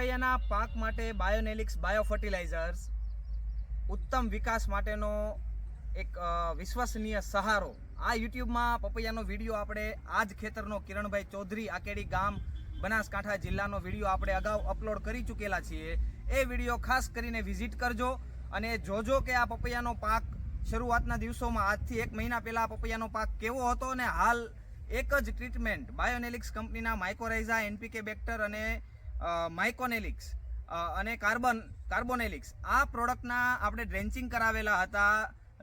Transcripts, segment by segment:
પપૈયાના પાક માટે બાયોનેલિક્સ bio fertilizers ઉત્તમ વિકાસ માટેનો એક વિશ્વસનીય સહારો. આ યુટ્યુબમાં પપૈયાનો વીડિયો આપણે આ જ ખેતરનો કિરણભાઈ ચૌધરી આકેડી ગામ, બનાસકાંઠા જિલ્લાનો વીડિયો આપણે અગાઉ અપલોડ કરી ચૂકેલા છીએ. એ વીડિયો ખાસ કરીને વિઝિટ કરજો અને જોજો કે આ પપૈયાનો પાક શરૂઆતના દિવસોમાં આજથી એક મહિના પહેલાં પપૈયાનો પાક કેવો હતો અને હાલ એક જ ટ્રીટમેન્ટ બાયોનેલિક્સ કંપનીના માઇકોરાઇઝા એનપીકે બેક્ટર અને માઇકોનેલિક્સ અને કાર્બન કાર્બોનેલિક્સ આ પ્રોડક્ટના આપણે ડ્રેન્ચિંગ કરાવેલા હતા.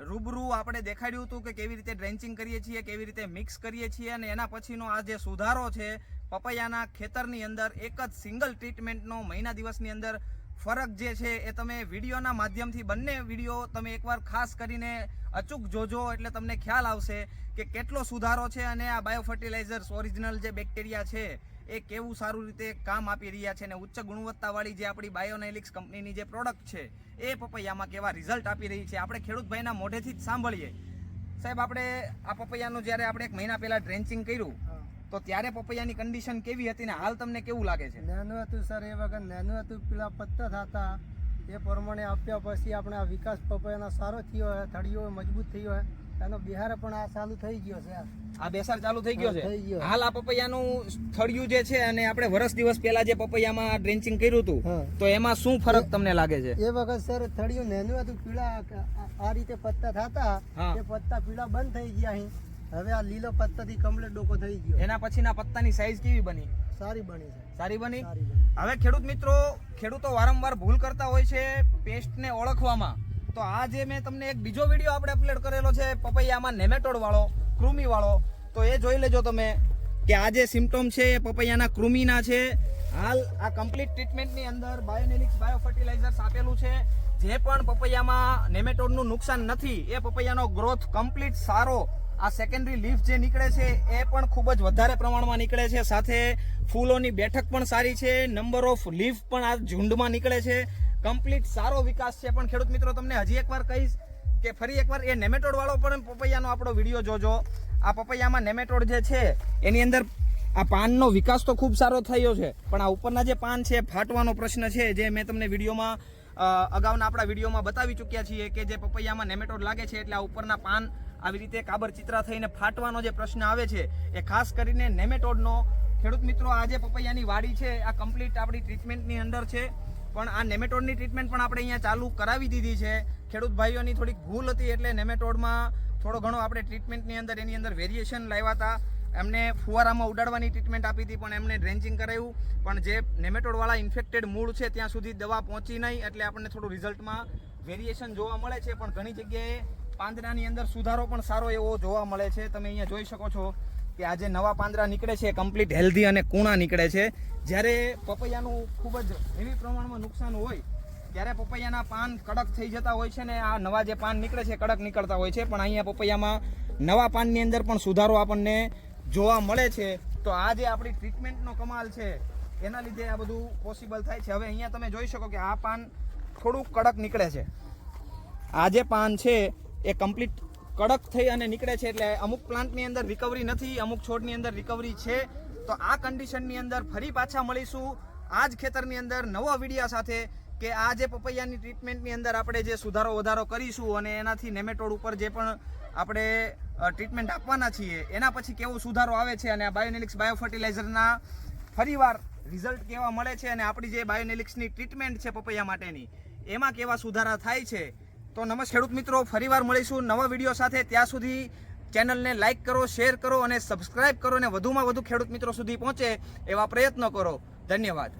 રૂબરૂ આપણે દેખાડ્યું હતું કે કેવી રીતે ડ્રેન્ચિંગ કરીએ છીએ, કેવી રીતે મિક્સ કરીએ છીએ, અને એના પછીનો આ જે સુધારો છે, પપૈયાના ખેતરની અંદર એક જ સિંગલ ટ્રીટમેન્ટનો મહિના દિવસની અંદર ફરક જે છે એ તમે વિડીયોના માધ્યમથી બંને વીડિયો તમે એકવાર ખાસ કરીને અચૂક જોજો એટલે તમને ખ્યાલ આવશે કે કેટલો સુધારો છે અને આ બાયો ફર્ટિલાઇઝર્સ ઓરિજિનલ જે બેક્ટેરિયા છે એ કેવું સારું રીતે કામ આપી રહ્યા છે અને ઉચ્ચ ગુણવત્તાવાળી જે આપણી બાયોનેલિક્સ કંપનીની જે પ્રોડક્ટ છે એ પપૈયામાં કેવા રિઝલ્ટ આપી રહી છે આપણે ખેડૂતભાઈના મોઢેથી જ સાંભળીએ. સાહેબ, આપણે આ પપૈયાનું જ્યારે આપણે એક મહિના પહેલાં ડ્રેન્ચિંગ કર્યું તો ત્યારે પપૈયાની કન્ડિશન કેવી હતી ને હાલ તમને કેવું લાગે છે? નાનું હતું સર એ વખત નાનું હતું પેલા પત્તા થતા. એ પ્રમાણે આપ્યા પછી આપણે આ વિકાસ પપૈયાનો સારો થયો હોય થળીઓ મજબૂત થયો હોય. એનો બિહાર પણ આ ચાલુ થઈ ગયો છે. આ. બેસાર ચાલુ થઈ ગયો છે? હાલ આ પપૈયાનું થળિયું જે છે અને આપણે વર્ષ દિવસ પહેલા જે પપૈયામાં ડ્રેન્ચિંગ કર્યું હતું તો એમાં શું ફરક તમને લાગે છે? એ વખત સર થળિયું નાનું હતું પીળા આ- રીતે પત્તા થતા. એ પત્તા પીળા બંધ થઈ ગયા અહીં. હવે આ લીલો પત્તાથી કમ્પ્લીટ ડોકો થઈ ગયો. એના પછીના પત્તાની સાઈઝ કેવી બની? સારી બની છે. સારી બની? હવે ખેડૂત મિત્રો ખેડૂતો વારંવાર ભૂલ કરતા હોય છે પેસ્ટને ઓળખવામાં. તો આ જે મેં તમને એક બીજો વીડિયો આપણે અપલોડ કરેલો છે પપૈયામાં નેમેટોડ વાળો કૃમિ વાળો. તો એ જોઈ લેજો તમે કે આ જે સિમ્ટોમ છે એ પપૈયાના કૃમિના છે. હાલ આ કમ્પ્લીટ ટ્રીટમેન્ટની અંદર બાયોનેલિક્સ બાયો ફર્ટિલાઇઝર્સ આપેલું છે. જે પણ પપૈયામાં નેમેટોડનું નુકસાન નથી એ પપૈયાનો ગ્રોથ કમ્પ્લીટ સારો આ સેકન્ડરી લીફ જે નીકળે છે, એ પણ ખૂબ જ વધારે પ્રમાણમાં નીકળે છે. સાથે ફૂલોની બેઠક પણ સારી છે. નંબર ઓફ લીફ પણ આ ઝુંડમાં નીકળે છે. કમ્પ્લીટ સારો વિકાસ છે. પણ ખેડૂત મિત્રો, તમને હજી એકવાર કહીશ કે ફરી એકવાર એ નેમેટોડવાળો પણ પપૈયાનો આપણો વીડિયો જોજો. આ પપૈયામાં નેમેટોડ જે છે, એની અંદર આ પાનનો વિકાસ તો ખૂબ સારો થયો છે. પણ આ ઉપરના જે પાન છે, ફાટવાનો પ્રશ્ન છે, જે મેં તમને વિડીયોમાં અગાઉના આપણા વિડીયોમાં બતાવી ચૂક્યા છીએ કે જે પપૈયામાં નેમેટોડ લાગે છે, એટલે આ ઉપરના પાન આવી રીતે કાબર ચિત્રા થઈને ફાટવાનો જે પ્રશ્ન આવે છે, એ ખાસ કરીને નેમેટોડનો. ખેડૂત મિત્રો આ જે પપૈયાની વાડી છે, આ કમ્પ્લીટ આપણી ટ્રીટમેન્ટની અંદર છે. પણ આ નેમેટોડની ટ્રીટમેન્ટ પણ આપણે અહીંયા ચાલુ કરાવી દીધી છે. ખેડૂત ભાઈઓની થોડીક ભૂલ હતી એટલે નેમેટોડમાં થોડો ઘણો આપણે ટ્રીટમેન્ટની અંદર, એની અંદર વેરિએશન લાવ્યા હતા. એમને ફુવારામાં ઉડાડવાની ટ્રીટમેન્ટ આપી હતી, પણ એમને ડ્રેન્ચિંગ કરાવ્યું પણ જે નેમેટોડવાળા ઇન્ફેક્ટેડ મૂળ છે, ત્યાં સુધી દવા પહોંચી નહીં, એટલે આપણને થોડું રિઝલ્ટમાં વેરિએશન જોવા મળે છે. પણ ઘણી જગ્યાએ પાંદડાની અંદર સુધારો પણ સારો એવો જોવા મળે છે. તમે અહીંયા જોઈ શકો છો કે આજે નવા પાંદડા નીકળે છે કમ્પ્લીટ હેલ્ધી અને કૂણા નીકળે છે. જ્યારે પપૈયાનું ખૂબ જ હેવી પ્રમાણમાં નુકસાન હોય, ત્યારે પપૈયાના પાન કડક થઈ જતા હોય છે ને આ નવા જે પાન નીકળે છે, કડક નીકળતા હોય છે. પણ અહીંયા પપૈયામાં નવા પાનની અંદર પણ સુધારો આપણને જોવા મળે છે. તો આ જે આપણી ટ્રીટમેન્ટનો કમાલ છે. એના લીધે આ બધું પોસિબલ થાય છે. હવે અહીંયા તમે જોઈ શકો કે આ પાન થોડુંક કડક નીકળે છે. આ જે પાન છે એ કમ્પ્લીટ કડક થઈ અને નીકળે છે એટલે અમુક પ્લાન્ટની અંદર રિકવરી નથી, અમુક છોડની અંદર રિકવરી છે. તો આ કન્ડિશનની અંદર ફરી પાછા મળીશું. આ જ ખેતરની અંદર નવા વિડીયા સાથે કે આ જે પપૈયાની ટ્રીટમેન્ટની અંદર આપણે જે સુધારો વધારો કરીશું અને એનાથી નેમેટોડ ઉપર જે પણ આપણે ટ્રીટમેન્ટ આપવાના છીએ, એના પછી કેવો સુધારો આવે છે અને આ બાયોનેલિક્સ બાયો ફર્ટિલાઇઝરના ફરીવાર રિઝલ્ટ કેવા મળે છે અને આપણી જે બાયોનેલિક્સની ટ્રીટમેન્ટ છે પપૈયા માટેની, એમાં કેવા સુધારા થાય છે તો નમસ્કાર ખેડૂત મિત્રો, ફરીવાર મળીશું નવા વીડિયો સાથે. ત્યાં સુધી ચેનલને લાઇક કરો, શેર કરો અને સબસ્ક્રાઇબ કરો અને વધુમાં વધુ ખેડૂત મિત્રો સુધી પહોંચે એવા પ્રયત્નો કરો. ધન્યવાદ.